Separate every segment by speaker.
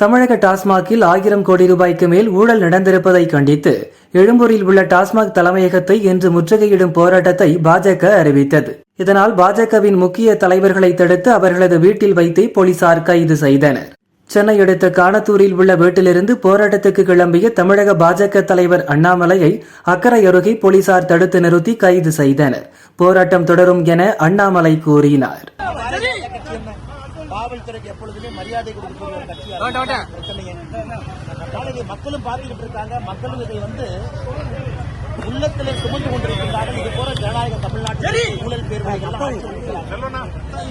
Speaker 1: தமிழக டாஸ்மாகில் ஆயிரம் கோடி ரூபாய்க்கு மேல் ஊழல் நடந்திருப்பதை கண்டித்து எழும்பூரில் உள்ள டாஸ்மாக் தலைமையகத்தை இன்று முற்றுகையிடும் போராட்டத்தை பாஜக அறிவித்தது. இதனால் பாஜகவின் முக்கிய தலைவர்களை தடுத்து அவர்களது வீட்டில் வைத்தே போலீசார் கைது செய்தனர். சென்னை அடுத்த காணத்தூரில் உள்ள வீட்டிலிருந்து போராட்டத்துக்கு கிளம்பிய தமிழக பாஜக தலைவர் அண்ணாமலையை அக்கறை அருகே போலீசார் தடுத்து நிறுத்தி கைது செய்தனர். போராட்டம் தொடரும் என அண்ணாமலை கூறினார்.
Speaker 2: காவல்துறைக்கு எப்பொழுதுமே மரியாதை கொடுக்கக்கூடிய ஒரு கட்சியாக பிரச்சனை என்ன? அதனால இதை மக்களும் பார்த்துக்கிட்டு இருக்காங்க மக்களும் இதை வந்து உள்ளத்திலே சுமந்து கொண்டிருக்கிறார்கள் இது போல ஜனநாயக தமிழ்நாட்டில் ஊழல் பேர்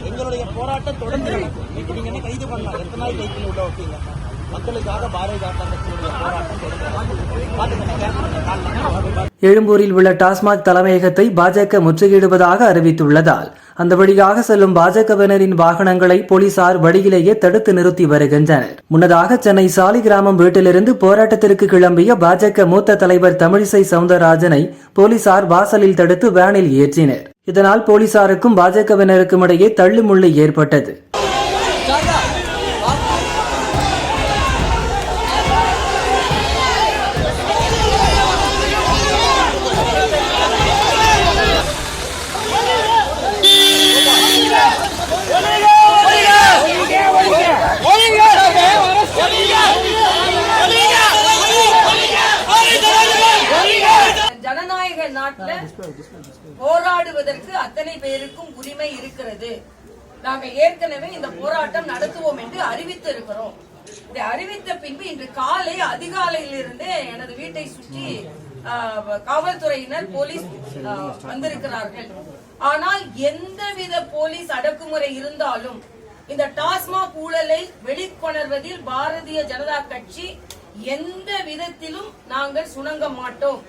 Speaker 2: எங்களுடைய போராட்டம் தொடர்ந்து இன்னைக்கு நீங்க என்ன கைது பண்ணலாம்? எத்தனை நாள் கைத்தில் உள்ள வைப்பீங்க? மக்களுக்காக பாரதிய ஜனதா கட்சியினுடைய போராட்டம் தொடர்ந்து
Speaker 1: எழும்பூரில் உள்ள டாஸ்மாக் தலைமையகத்தை பாஜக முற்றுகையிடுவதாக அறிவித்துள்ளதால் அந்த வழியாக செல்லும் பாஜகவினரின் வாகனங்களை போலீசார் வழியிலேயே தடுத்து நிறுத்தி வருகின்றனர். முன்னதாக சென்னை சாலிகிராமம் வீட்டிலிருந்து போராட்டத்திற்கு கிளம்பிய பாஜக மூத்த தலைவர் தமிழிசை சவுந்தரராஜனை போலீசார் வாசலில் தடுத்து வேனில் ஏற்றினர். இதனால் போலீசாருக்கும் பாஜகவினருக்கும் இடையே தள்ளுமுள்ளு ஏற்பட்டது.
Speaker 3: போராடுவதற்கு அத்தனை பேருக்கும் உரிமை இருக்கிறது. நாங்க ஏற்கனவே இந்த போராட்டம் நடத்துவோம் என்று அறிவித்து இருக்கிறோம் இதை அறிவித்த பின்பு இன்று காலை அதிகாலையிலிருந்தே எனது வீட்டை சுற்றி காவல்துறையினர் போலீஸ் வந்திருக்கிறார்கள். ஆனால் எந்தவித போலீஸ் அடக்குமுறை இருந்தாலும் இந்த டாஸ்மாக் ஊழலை வெளிக்கொணர்வதில் பாரதிய ஜனதா கட்சி எந்த விதத்திலும் நாங்கள் சுணங்க மாட்டோம்.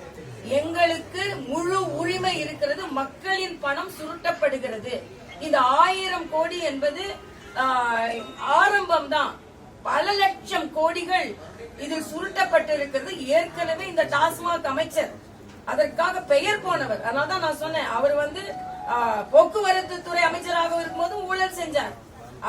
Speaker 3: எங்களுக்கு முழு உரிமை இருக்கிறது மக்களின் பணம் சுருட்டப்படுகிறது. இந்த ஆயிரம் கோடி என்பது ஆரம்பம் தான் பல லட்சம் கோடிகள் இதில் சுருட்டப்பட்டிருக்கிறது. ஏற்கனவே இந்த டாஸ்மாக் அமைச்சர் அதற்காக பெயர் போனவர் அதனால்தான் நான் சொன்னேன் அவர் வந்து போக்குவரத்து துறை அமைச்சராக இருக்கும்போது ஊழல் செஞ்சார்.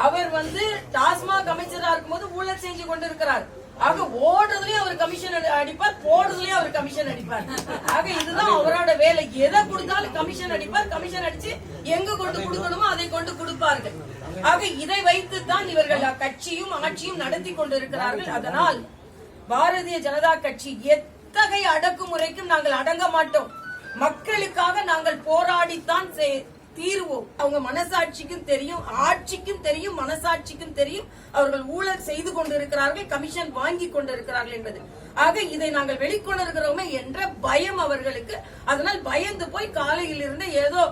Speaker 3: அவர் வந்து டாஸ்மாக் அமைச்சராக இருக்கும்போது ஊழல் செஞ்சு கொண்டிருக்கிறார். ஆக ஓடுறதுலயும் அவர் கமிஷன் அடி- அடிப்பார் போடுறதுலயும் அவர் கமிஷன் அடிப்பார். ஆக இதுதான் அவரோட வேலை. எதை கொடுத்தாலும் கமிஷன் அடிப்பார் கமிஷன் அடிச்சு எங்க கொண்டு கொடுக்கணுமோ அதை கொண்டு கொடுப்பார்கள். ஆக இதை வைத்துத்தான் இவர்கள் கட்சியும் ஆட்சியும் நடத்தி கொண்டிருக்கிறார்கள். அதனால் பாரதிய ஜனதா கட்சி எத்தகைய அடக்குமுறைக்கும் நாங்கள் அடங்க மாட்டோம். மக்களுக்காக நாங்கள் போராடித்தான் தீர்வோம். அவங்க மனசாட்சிக்கும் தெரியும் ஆட்சிக்கும் தெரியும் மனசாட்சிக்கும் தெரியும். அவர்கள் ஊழல் செய்து கொண்டிருக்கிறார்கள் கமிஷன் வாங்கி கொண்டிருக்கிறார்கள் என்பது. ஆக இதை நாங்கள் வெளிக்கொண்டிருக்கிறோமே என்ற பயம் அவர்களுக்கு. அதனால் பயந்து போய் காலையில் இருந்து ஏதோ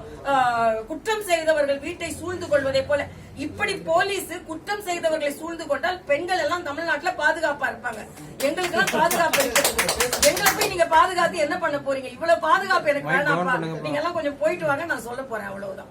Speaker 3: குற்றம் செய்தவர்கள் வீட்டை சூழ்ந்து கொள்வதை போல. இப்படி போலீஸ் குற்றம் செய்தவர்களை சூழ்ந்து கொண்டால் பெண்கள் எல்லாம் தமிழ்நாட்டுல பாதுகாப்பா இருப்பாங்க. எங்களுக்கு எல்லாம் பாதுகாப்பு இருக்கிறது பாதுகாத்து என்ன பண்ண போறீங்க? இவ்வளவு பாதுகாப்பு எனக்கு வேணாம்ப்பா. நீங்க எல்லாம் கொஞ்சம் போயிட்டு வாங்க நான் சொல்ல போறேன். அவ்வளவுதான்.